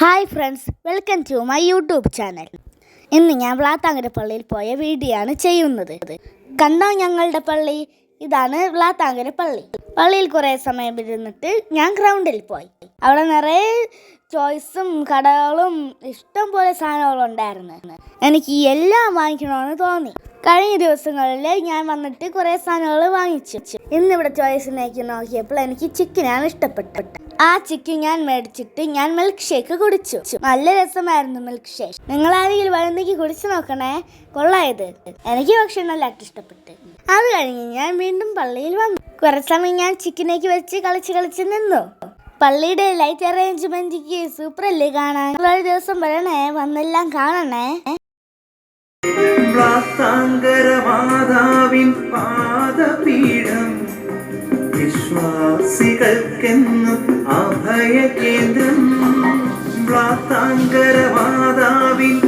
Hi friends welcome to my YouTube channel. ഇന്ന് ഞാൻ വ്ളാത്താങ്കര പള്ളിയിൽ പോയ വീഡിയോ ആണ് ചെയ്യുന്നത്. കണ്ടോ ഞങ്ങളുടെ പള്ളി? ഇതാണ് വ്ളാത്താങ്കര പള്ളി. പള്ളിയിൽ കുറേ സമയം ഇരുന്നിട്ട് ഞാൻ ഗ്രൗണ്ടിൽ പോയി. അവിടെ നിറയെ ചോയ്സും കടകളും ഇഷ്ടം പോലെ സാധനങ്ങളും ഉണ്ടായിരുന്നു. എനിക്ക് എല്ലാം വാങ്ങിക്കണമെന്ന് തോന്നി. കഴിഞ്ഞ ദിവസങ്ങളിൽ ഞാൻ വന്നിട്ട് കുറേ സാധനങ്ങൾ വാങ്ങിച്ചു. ഇന്നിവിടെ ചോയ്സിനേക്ക് നോക്കിയപ്പോൾ എനിക്ക് ചിക്കനാണ് ഇഷ്ടപ്പെട്ടത്. ആ ചിക്കൻ ഞാൻ മേടിച്ചിട്ട് ഞാൻ മിൽക്ക് ഷേക്ക് കുടിച്ചു. നല്ല രസമായിരുന്നു മിൽക്ക് ഷേക്ക് നിങ്ങൾ ആരെങ്കിലും വരുന്നെങ്കിൽ കുടിച്ചു നോക്കണേ. കൊള്ളായത്. എനിക്ക് പക്ഷെ നല്ലതായിട്ട് ഇഷ്ടപ്പെട്ടു. അത് കഴിഞ്ഞ് ഞാൻ വീണ്ടും പള്ളിയിൽ വന്നു. കുറച്ച് സമയം ഞാൻ ചിക്കനേക്ക് വെച്ച് കളിച്ച് കളിച്ച് നിന്നു. പള്ളിയുടെ ലൈറ്റ് അറേഞ്ച്മെന്റ് സൂപ്പർ അല്ലേ കാണാൻ? ഒരു ദിവസം വരണേ. വന്നെല്ലാം കാണണേ. പാദപീഠം വിശ്വാസികൾക്കെന്നും അഭയകേന്ദ്രം വ്ളാത്താങ്കരമാതാവിൻ പാ